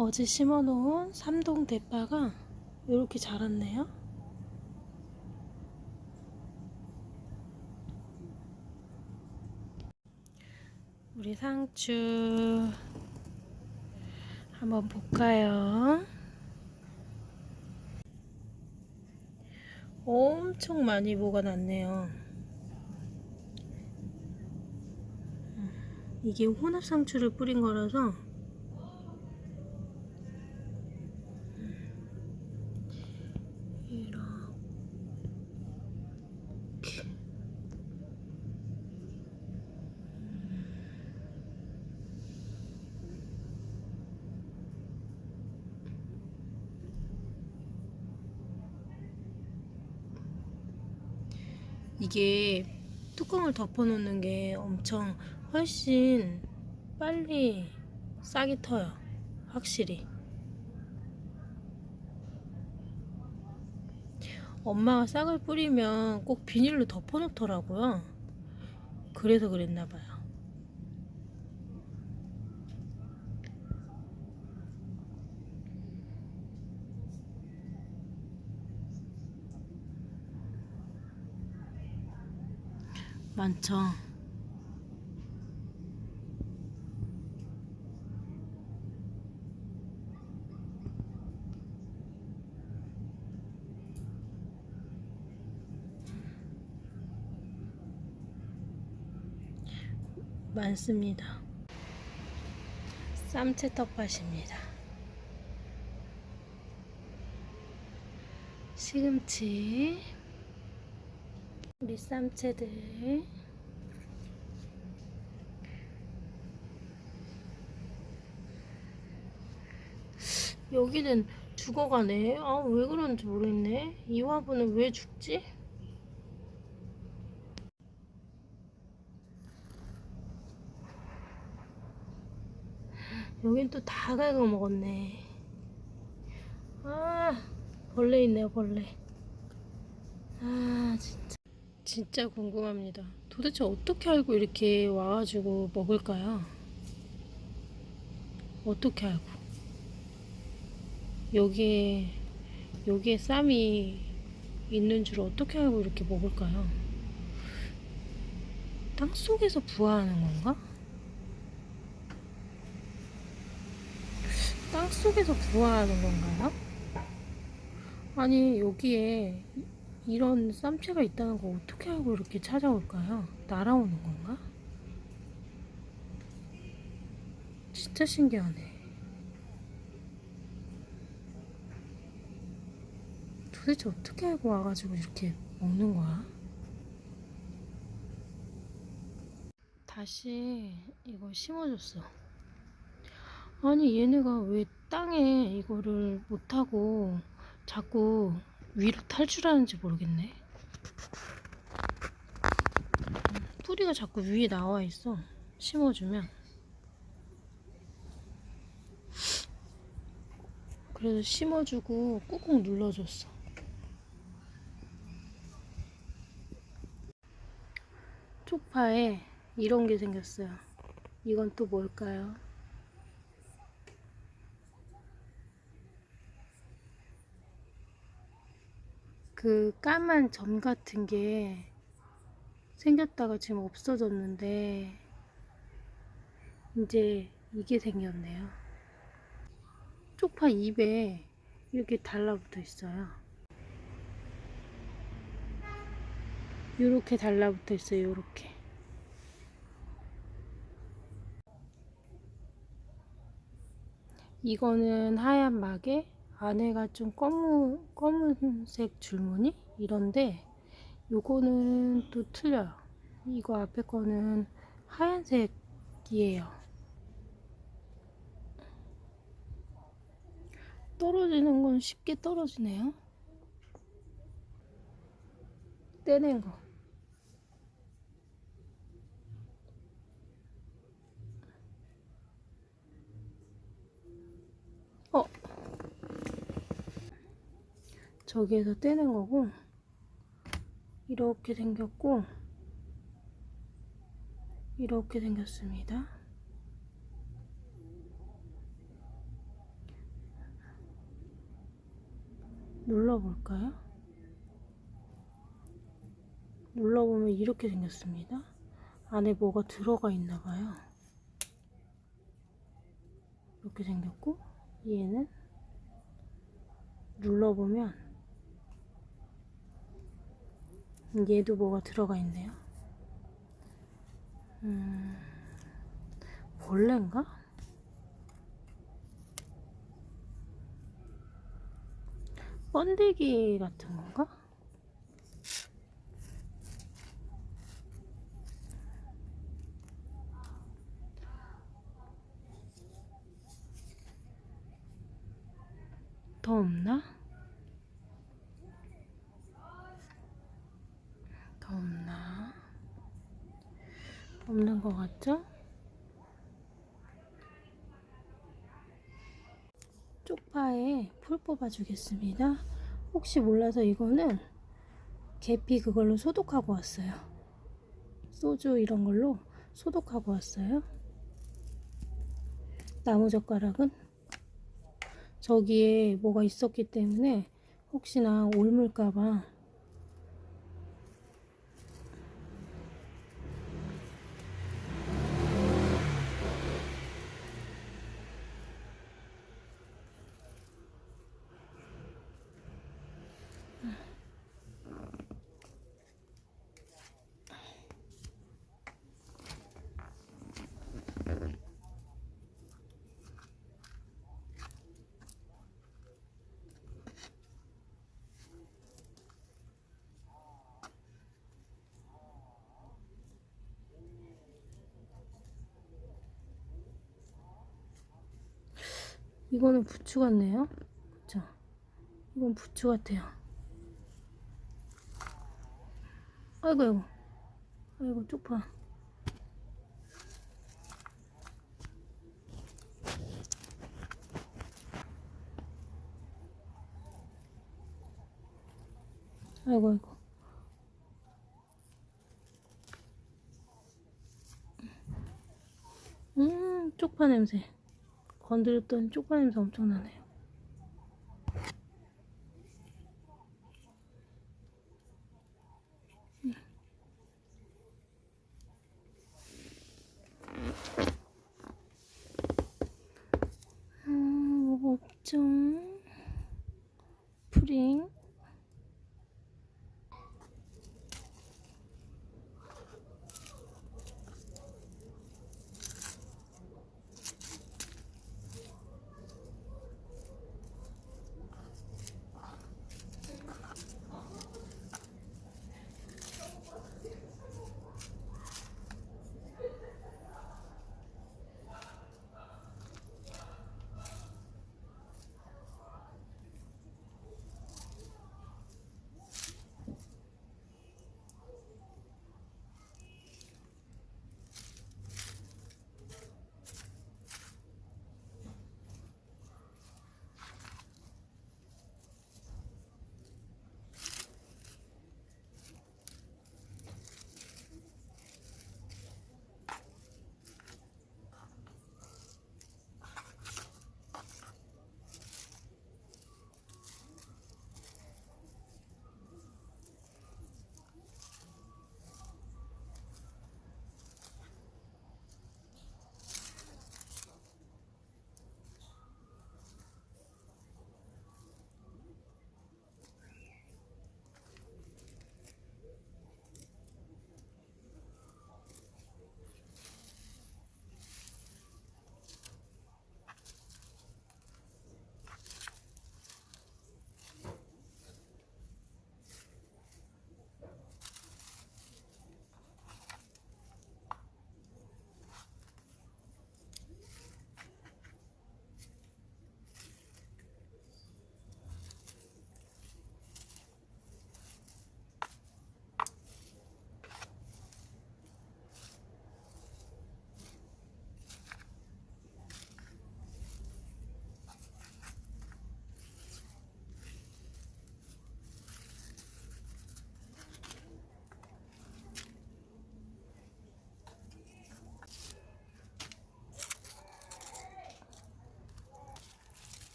어제 심어놓은 삼동 대파가 이렇게 자랐네요. 우리 상추 한번 볼까요? 엄청 많이 뭐가 났네요. 이게 혼합 상추를 뿌린 거라서 이렇게 이게 뚜껑을 덮어 놓는 게 엄청 훨씬 빨리 싹이 터요. 확실히. 엄마가 싹을 뿌리면 꼭 비닐로 덮어 놓더라고요. 그래서 그랬나 봐요. 많죠. 많습니다. 쌈채 텃밭입니다. 시금치, 우리 쌈채들, 여기는 죽어가네. 아, 왜 그런지 모르겠네. 이 화분은 왜 죽지? 여긴 또 다 갉아 먹었네. 아, 벌레 있네요, 벌레. 아, 진짜. 진짜 궁금합니다. 도대체 어떻게 알고 이렇게 와가지고 먹을까요? 어떻게 알고? 여기에, 여기에 쌈이 있는 줄 어떻게 알고 이렇게 먹을까요? 땅 속에서 부화하는 건가? 땅 속에서 부화하는 건가요? 아니 여기에 이- 이런 쌈채가 있다는 거 어떻게 알고 이렇게 찾아올까요? 날아오는 건가? 진짜 신기하네. 도대체 어떻게 알고 와가지고 이렇게 먹는 거야? 다시 이거 심어줬어. 아니 얘네가 왜 땅에 이거를 못하고 자꾸 위로 탈출하는지 모르겠네. 뿌리가 자꾸 위에 나와 있어. 심어주면. 그래서 심어주고 꾹꾹 눌러줬어. 쪽파에 이런 게 생겼어요. 이건 또 뭘까요? 그 까만 점 같은 게 생겼다가 지금 없어졌는데 이제 이게 생겼네요. 쪽파 입에 이렇게 달라붙어 있어요. 이렇게 달라붙어 있어요. 이렇게. 이거는 하얀 막에 안에가 좀 검은, 검은색 줄무늬? 이런데 요거는 또 틀려요. 이거 앞에 거는 하얀색이에요. 떨어지는 건 쉽게 떨어지네요. 떼낸 거. 저기에서 떼는 거고 이렇게 생겼고 이렇게 생겼습니다. 눌러볼까요? 눌러보면 이렇게 생겼습니다. 안에 뭐가 들어가 있나 봐요. 이렇게 생겼고 얘는 눌러보면 얘도 뭐가 들어가 있네요. 음, 벌레인가? 번데기 같은 건가? 더 없나? 더 없나? 없는 것 같죠? 풀 뽑아주겠습니다. 혹시 몰라서 이거는 계피 그걸로 소독하고 왔어요. 소주 이런 걸로 소독하고 왔어요. 나무젓가락은 저기에 뭐가 있었기 때문에 혹시나 옮을까봐 이거는 부추 같네요. 그쵸? 이건 부추 같아요. 아이고, 아이고. 아이고, 쪽파. 아이고, 아이고. 음, 쪽파 냄새. 건드렸더니 쪽파 냄새 엄청 나네요. 음, 뭐가 없죠? 프링.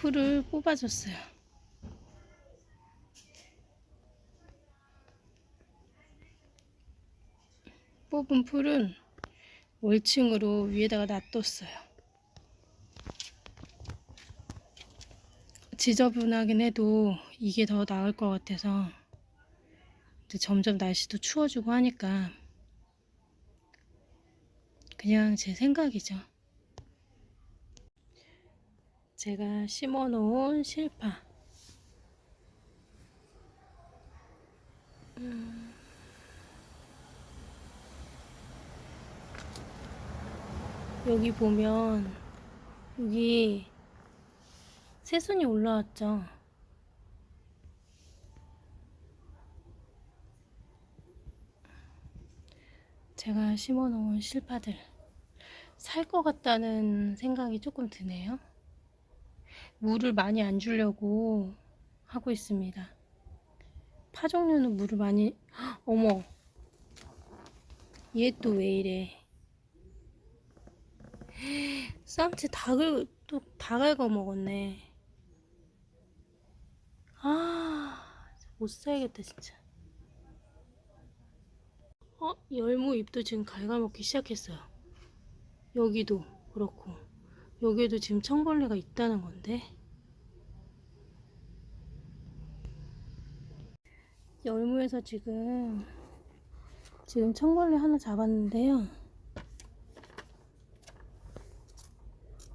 풀을 뽑아줬어요. 뽑은 풀은 월층으로 위에다가 놔뒀어요. 지저분하긴 해도 이게 더 나을 것 같아서 점점 날씨도 추워지고 하니까 그냥 제 생각이죠. 제가 심어 놓은 실파. 음. 여기 보면 여기 새순이 올라왔죠. 제가 심어 놓은 실파들 살 것 같다는 생각이 조금 드네요. 물을 많이 안 주려고 하고 있습니다. 파 종류는 물을 많이 헉, 어머. 얘 또 왜 이래? 쌈채 닭을 또다 갉아 먹었네. 아못 살겠다 진짜. 어? 열무 잎도 지금 갉아먹기 시작했어요. 여기도 그렇고 여기에도 지금 청벌레가 있다는 건데. 열무에서 지금 지금 청벌레 하나 잡았는데요.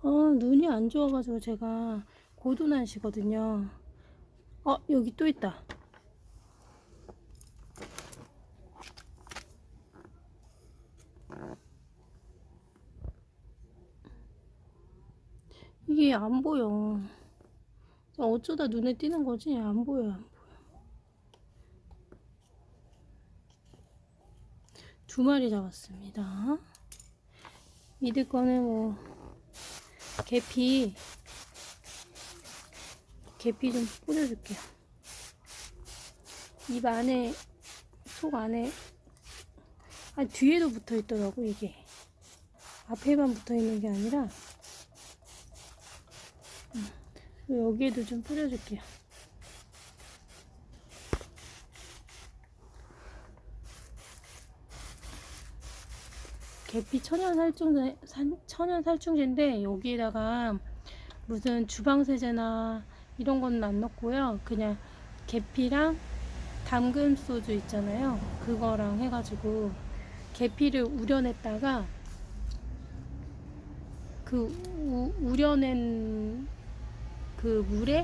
아 눈이 안 좋아가지고 제가 고도난시거든요. 어 여기 또 있다 이게 안 보여. 어쩌다 눈에 띄는 거지? 안 보여, 안 보여. 두 마리 잡았습니다. 이들 거는 뭐, 계피, 계피 좀 뿌려줄게요. 입 안에, 속 안에, 아, 뒤에도 붙어 있더라고, 이게. 앞에만 붙어 있는 게 아니라, 여기에도 좀 뿌려줄게요. 계피 천연 살충제, 산- 천연 살충제인데 여기에다가 무슨 주방 세제나 이런 거는 안 넣고요. 그냥 계피랑 담금 소주 있잖아요. 그거랑 해가지고 계피를 우려냈다가 그 우, 우려낸 그 물에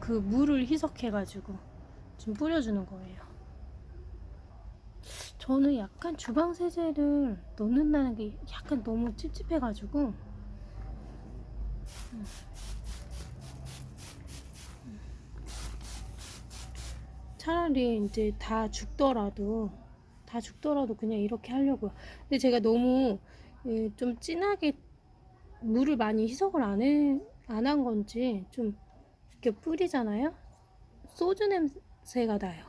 그 물을 희석해가지고 좀 뿌려주는 거예요. 저는 약간 주방 세제를 넣는다는 게 약간 너무 찝찝해가지고 음. 차라리 이제 다 죽더라도 다 죽더라도 그냥 이렇게 하려고요. 근데 제가 너무 예, 좀 진하게 물을 많이 희석을 안 해, 안 한 건지 좀 이렇게 뿌리잖아요. 소주 냄새가 나요.